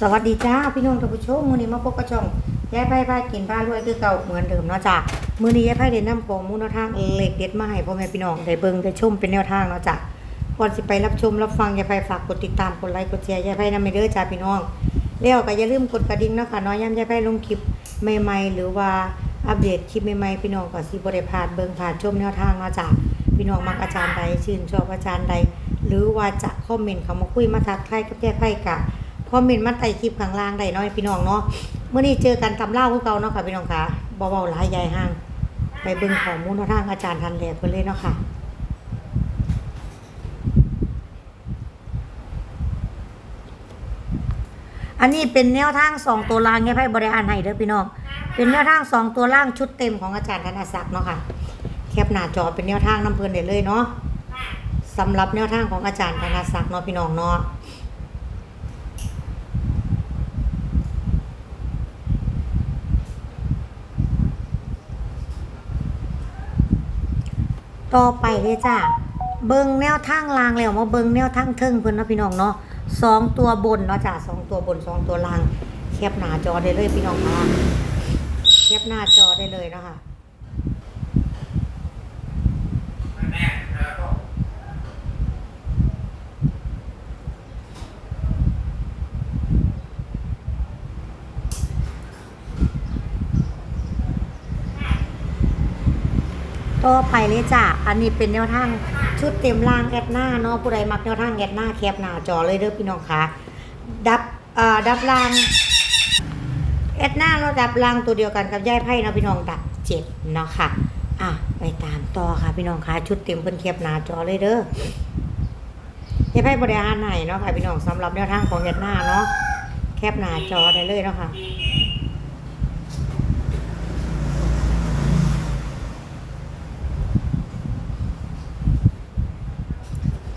สวัสดีจ้าพี่น้องท่านผู้ชมมือนี้มาพบกับช่องยายไพ่ไพากินพารวยคือเก่าเหมือนเดิมเนาะจ้ามือนี้ยายไพ่ได้นน้ำของมูลทางเหล็กเด็ดมาให้พ่อแม่พี่น้องได้เบิ่งได้ชมเป็นแนวทางเนาะจ้าก่อนสิไปรับชมรับฟังยายไพ่ฝากกดติดตามกดไลค์กดแชร์ยายไพ่นำไปเด้อจ้าพี่น้องแล้วก็อย่าลืมกดกระดิ่งเนาะค่ะนาะย้ำยายไพ่ลงคลิปใหม่ๆหรือว่าอัปเดตคลิปใหม่ๆพี่น้องก็สิบ่ได้พลาดเบิ่งผ่านชมแนวทางเนาะจ้าพี่น้องมักอาจารย์ใดชื่นชอบอาจารย์ใด หรือว่าจะคอมเมนต์เขามาคุยมาทักทายกับยายไพ่กะ คอมเมนต์มาใต้คลิปข้างล่างได้เน้อยพี่น้องเนาะเมื่อนี้เจอกันตำเล่าคือเก่าเนาะค่ะพี่น้องค่ะเบาๆหลายใหญ่ห้าง ไปเบิ่งข้อมูลทางอาจารย์ทันแหลกเพิ่นเลยเนาะค่ะอันนี้เป็นแนวทางสองตัวล่างเนี่ยไพ่บริอานให้เด้อพี่น้อง เป็นแนวทางสองตัวล่างชุดเต็มของอาจารย์ธนศักดิ์เนาะค่ะแคปหน้าจอเป็นแนวทางน้ำเพลินได้เลยเนาะสำหรับแนวทางของอาจารย์ธนศักดิ์เนาะพี่น้องเนาะ ต่อไปเลยจ้าเบิงแนวทางล่างแล้วมาเบิงแนวทางเทิงเพื่อนเนาะพี่น้องเนาะสองตัวบนเนาะจ้าสองตัวบนสองตัวล่างแคบหน้าจอได้เลยพี่น้องค่ะแคบหน้าจอได้เลยนะคะ ต่อไปเลยจ้ะ อันนี้เป็นแนวทางชุดเต็มล่างแอดหน้าเนาะผู้ใดมักแนวทางแอดหน้าแคปหน้าจอเลยเด้อพี่น้องค่ะดับเอ่อดับล่างแอดหน้าเราดับล่างตัวเดียวกันกับย่ายไพ่เนาะพี่น้องดับเจ็ดเนาะค่ะ อะไปตามต่อค่ะพี่น้องค่ะชุดเต็มเพิ่นแคปหน้าจอเลยเด้อย่ายไพ่บริหารไหนเนาะค่ะพี่น้องสำหรับแนวทางของแอดหน้าเนาะแคปหน้าจอได้เลยเนาะค่ะ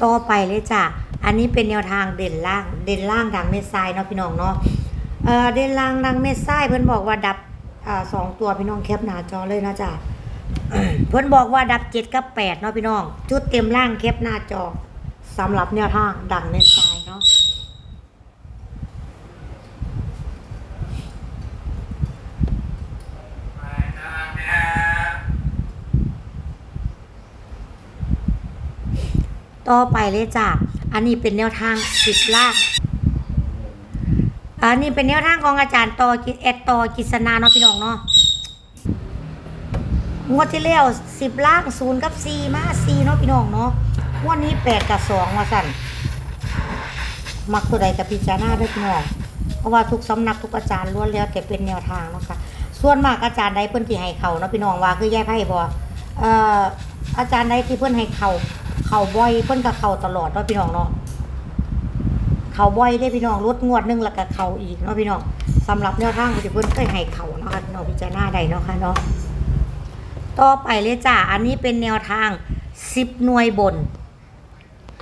ต่อไปเลยจ้ะ อันนี้เป็นแนวทางเด่นล่าง เด่นล่างดังเม็ดทรายเนาะพี่น้องเนาะเอ่อเด่นล่างดังเม็ดทรายเพื่อนบอกว่าดับอ่าสองตัวพี่น้องแคปหน้าจอเลยนะจ้ะเพื่อนบอกว่าดับเจ็ดกับแปดเนาะพี่น้อง ชุดเต็มล่างแคปหน้าจอสำหรับแนวทางดังเม็ดทรายเนาะ ต่อไปเลยจ้ะอันนี้เป็นแนวทางสิบล่างอันนี้เป็นแนวทางของอาจารย์ตอกิแอดตอกิษณาเนาะพี่น้องเนาะงวดที่แล้วสิบล่างศูนย์กับสี่มาสี่เนาะพี่น้องเนาะงวดนี้แปดกับสองมาสั่นมักตัวใดกับพิจารณาด้วยพี่น้องเพราะว่าทุกสำนักทุกอาจารย์ล้วนแล้วแต่เป็นแนวทางเนาะค่ะส่วนมากอาจารย์ใดเพิ่อนที่ให้เขาเนาะพี่น้องว่าคือแย่ไพ่บ่เอ่ออาจารย์ใดที่เพิ่อนให้เขา เขาบ่อยเพิ่นก็เขาตลอดเนาะพี่น้องเนาะเขาบ่อยได้พี่น้องลดงวดนึงแล้วก็เขาอีกเนาะพี่น้องสำหรับแนวทางที่เพิ่นเคยให้เขาเนาะค่ะพี่น้องพิจารณาได้เนาะค่ะเนาะต่อไปเลยจ้าอันนี้เป็นแนวทางสิบหน่วยบน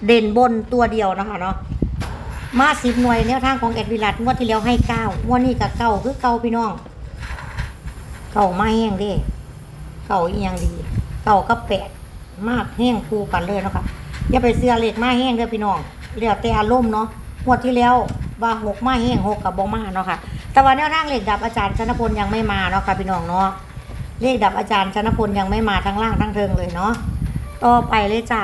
เด่นบนตัวเดียวนะคะเนาะมาสิบหน่วยแนวทางของแอดวิลัดงวดที่แล้วให้เก้างวดนี้กับเก้าคือเก้าพี่น้องเก้ามาแห้งด้เก้าอีหยังดี เก้ากับแปด มากแห้งคู่กันเลยเนาะค่ะอย่าไปเสื้อเหล็กมาแห้งเด้อพี่น้องเรียกแต่อารมณ์เนาะงวดที่แล้วว่าหกมาแห้งหกกับบ่มาเนาะค่ะแต่ว่าแนวทางเหล็กดับอาจารย์ชนพลยังไม่มาเนาะค่ะพี่น้องเนาะเลขดับอาจารย์ชนพลยังไม่มาทั้งล่างทั้งเทิงเลยเนาะต่อไปเลยจ้ะ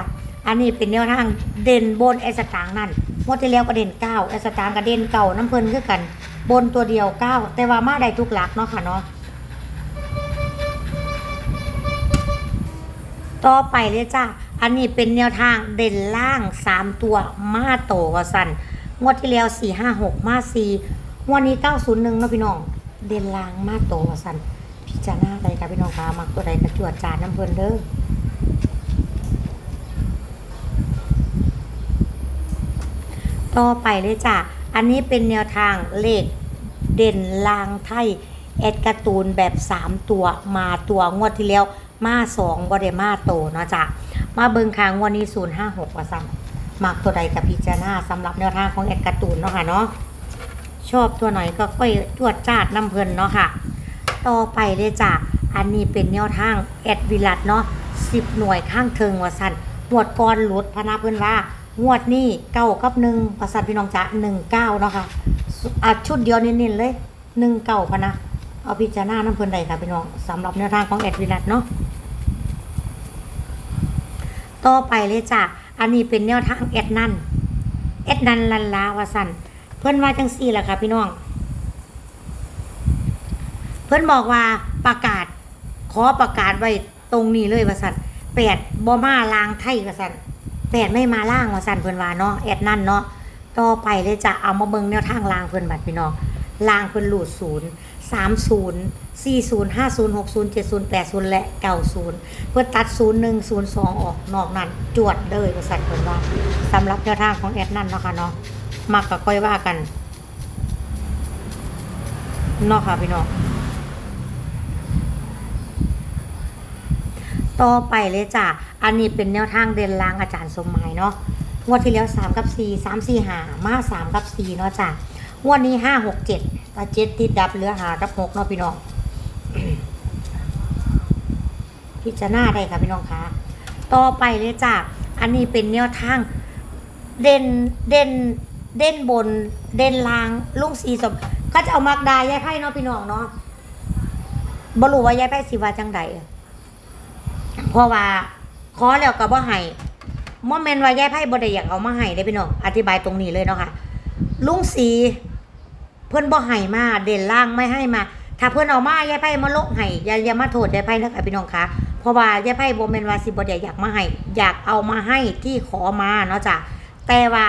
อันนี้เป็นแนวทางเด่นบนไอสตางนั่นงวดที่แล้วก็เด่นเก้าไอสตางค์ก็เด่นเก่าน้ำเพลินคือกัน บนตัวเดียวเก้าแต่ว่ามาได้ทุกหลักเนาะค่ะเนาะ ต่อไปเลยจ้ะอันนี้เป็นแนวทางเด่นล่างสามตัวมาโตวสันงวดที่แล้วสี่ห้าหกมาสี่วดนี้เก้าศูนย์หนึ่งนะพี่น้อง เด่นล่างมาโตวสันพิจารณาใดค่ะพี่น้องคะมักตัวใดกระจวดจานน้ำเพลินเด้อต่อไปเลยจ้ะ อันนี้เป็นแนวทางเลขเด่นลางไทย แอดการ์ตูนแบบ 3 ตัวมาตัวงวดที่แล้ว มา2บไดมาโตเนาะจ้ะมาเบิงคางวดนี้056ว่าซ้ำมักตัวใดกับพิจารณาสำหรับแนวทางของแอดการ์ตูนเนาะค่ะเนาะชอบตัวไหนก็ค่อยจวดจาดน้ำเพลินเนาะค่ะ ต่อไปเลยจ้ะอันนี้เป็นแนวทางแอดวิลัดเนาะสิบหน่วยข้างเทิงวาสันหวดก่อนหลุดพนาเพื่อนว่างวดนี้เก้ากับหนึ่งประสันพี่น้องจ้ะหนึ่งเก้าเนาะค่ะอะชุดเดียวเน้นๆเลยหนึ่งเก่าพนะเอาพิจารณาน้ำเพลินใดค่ะพี่น้องสำหรับแนวทางของแอดวิรัตเนาะ ต่อไปเลยจ้ะ อันนี้เป็นแนวทางแอดนันแอดนันลันลาวาสันเพิ่อนว่าจังซี่แหละค่ะพี่น้อง เพิ่อนบอกว่าประกาศ ขอประกาศไว้ตรงนี้เลยวาสันแปดบ่มาลางไทยวาสันแปดไม่มาล่างวาสันเพิ่อนว่าเนาะแอดนั่นเนาะต่อไปเลยจะเอามาเบิงแนวทางลางเพิ่อนบัดพี่น้อง ลางเพิ่นหลุดศูนย์สามศูนย์สี่ศูนย์ห้าศูนย์หกศูนย์เจ็ดศูนย์แปดศูนย์และเก้าศูนย์เพื่อตัดศูนย์หนึ่งศูนย์สองออกนอกนั้น จวดเลยว่าสันเพิ่นว่าสำหรับแนวทางของแอดนั่นเนาะค่ะเนาะมักก็ค่อยว่ากันเนาะค่ะพี่น้องต่อไปเลยจ้ะ อันนี้เป็นแนวทางเดินลางอาจารย์สมหมายเนาะ งวดที่แล้วสามกับสี่สามสี่หามาสามกับสี่เนาะจ้ะ งวดนี้ห้าหกเจ็ดตาเจ็ดติดดับเหลือหากับหกเนาะพี่น้อง พิจารณาได้ค่ะพี่น้องคะต่อไปเลยจ้ะอันนี้เป็นแนวทาง เด่นเด่นเด่นบน เด่นลางลุงสีสมก็จะเอามักดายายไพ่เนาะพี่น้องเนาะบรูว่ายายไพ่สิว่าจังใดเพราะว่าขอแล้วก็บ่ให้โมเมนว่ายายไพ่บ่ได้อยากเอามาให้ได้พี่น้องอธิบายตรงนี้เลยเนาะค่ะลุงสี เพิ่อนบ่ให้มาเด่นล่างไม่ให้มา ถ้าเพิ่อนเอามายายไพ่มาลงให้อย่าอย่ามาโทษยายไพ่นะคะพี่น้องคะเพราะว่ายายไพ่บ่แม่นว่าสิบ่ได้อยากมาให้อยากเอามาให้ที่ขอมาเนาะจ้ะแต่ว่า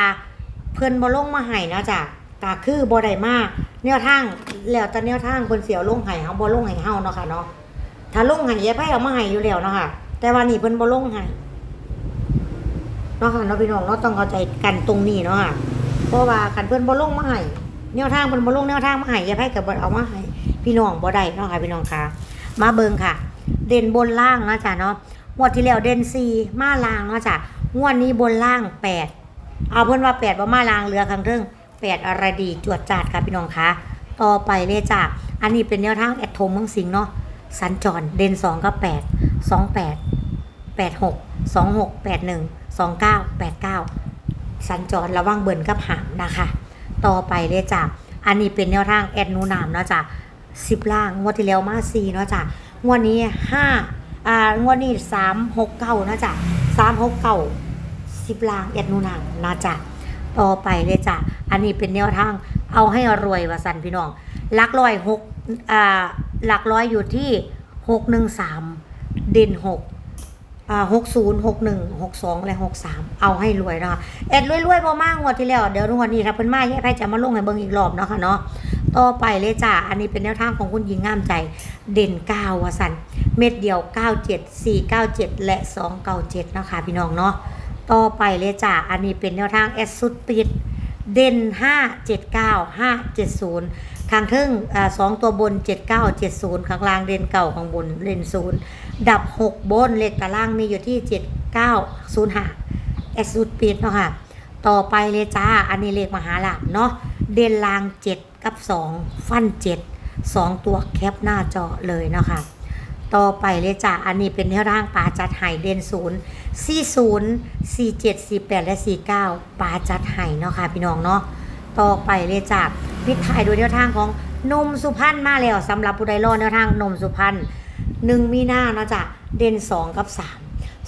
เพิ่อนบ่ลงมาให้เนาะจ้ะก็คือบ่ได้มาแนวทางแล้วแต่แนวทางเพิ่นเสียวลงให้เฮาบ่ลงให้เฮาเนาะค่ะเนาะถ้าลงให้ยายไพ่เอามาให้อยู่แล้วเนาะค่ะ แต่ว่านี่เพิ่นบ่ลงให้เนาะค่ะเนาะพี่น้องเนาะต้องเข้าใจกันตรงนี้เนาะค่ะเพราะว่าคันเพิ่นบ่ลงมาให้ แนวทางเพิ่นบ่ลงแนวทางมาให้ยายไพ่ก็บ่เอามาให้พี่น้องบ่ได้เนาะค่ะพี่น้องค่ะ มาเบิงค่ะ เด่นบนล่างเนาะจ้ะเนาะงวดที่แล้วเด่น4มาล่างเนาะจ้ะงวดนี้บนล่าง8เอาเพิ่นว่า8บ่มาล่างเหลือข้งเทิง8อะไรดีจวดจัดค่ะพี่น้องค่ะต่อไปเลยจ้ะอันนี้เป็นแนวทางแอดโทมเมืองสิงเนาะสัญจรเด่นสองก็แปดสองแปดแปดหกสองหกแปดหนึ่งสองเก้าแปดเก้าสัญจรระวังเบิ่นกับหางนะคะ ต่อไปเลยจ้ะอันนี้เป็นแนวทางแอดนูนามเนาะจ้ะสิบล่างงวดที่แล้วมาสี่เนาะจ้ะงวดนี้ห้าอ่างวดนี้สามหกเก้านะจ้ะสามหกเก้าสิบล่างแอดนูนามนะจ้ะต่อไปเลยจ้ะอันนี้เป็นแนวทางเอาให้รวยว่าสันพี่น้องหลักร้อยหกอ่าหลักร้อยอยู่ที่หกหนึ่งสามเด่นหก หกศูนย์หกหนึ่งหกสองและหกสามเอาให้รวยนะคะแอดรวยๆพอมากงวดที่แล้ว เดี๋ยวงวดนี้ถ้าเพิ่นมาแย่ไพ่จะมาลงให้เบิ่งอีกรอบเนาะค่ะเนาะต่อไปเลยจ้าอันนี้เป็นแนวทางของคุณหญิงงามใจ เด่นเก้าวสันเม็ดเดียวเก้าเจ็ดสี่เก้าเจ็ดและสองเก้าเจ็ดนะคะพี่น้องเนาะต่อไปเลยจ้าอันนี้เป็นแนวทางแอดสุดปิดเด่นห้าเจ็ดเก้าห้าเจ็ดศูนย์ ข้างเทิงอ่าสองตัวบน 79 70 ข้างล่างเด่นเก่าข้างบนเด่นศูนย์ดับ 6 บนเลขตารางมีอยู่ที่ 7905แอสซูดปิดเนาะค่ะ ต่อไปเลยจ้า อันนี้เลขมหาลาภเนาะเดนล่าง 7 กับ 2 ฟัน 7 2 ตัวแคปหน้าจอเลยเนาะค่ะต่อไปเลยจ้ะ อันนี้เป็นแนวทางปลาจัดไห่เด่นศูนย์สี่ศูนย์สี่เจ็ดสี่แปดและสี่เก้าปลาจัดไห่เนาะค่ะพี่น้องเนาะ ต่อไปเลยจ้ะพิดถ่ายโดยแนวทางของนมสุพรรณมาแล้วสำหรับผู้ใดรอแนวทางนมสุพรรณหนึ่งมีหน้าเนาะจ้ะเด่นสองกับสาม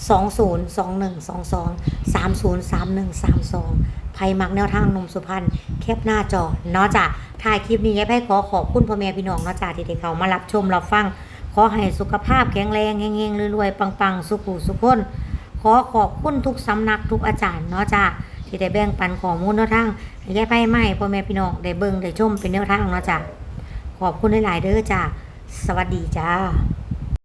สองศูนย์สองหนึ่งสองสองสามศูนย์สามหนึ่งสามสองไพ่มักแนวทางนมสุพรรณแคปหน้าจอเนาะจ้ะถ่ายคลิปนี้ยายไพ่ขอขอบคุณพ่อแม่พี่น้องเนาะจ้ะที่ได้เขามารับชมรับฟัง ขอให้สุขภาพแข็งแรงเฮงๆรวยๆปังๆ สุขุสุขคน ขอขอบคุณทุกสำนักทุกอาจารย์เนาะจ้า ที่ได้แบ่งปันข้อมูลแนวทางให้แก้ไพ่ไม่พ่อแม่พี่น้องได้เบิ่งได้ชมเป็นแนวทางเนาะจ้ะขอบคุณหลายๆเด้อจ้ะสวัสดีจ้า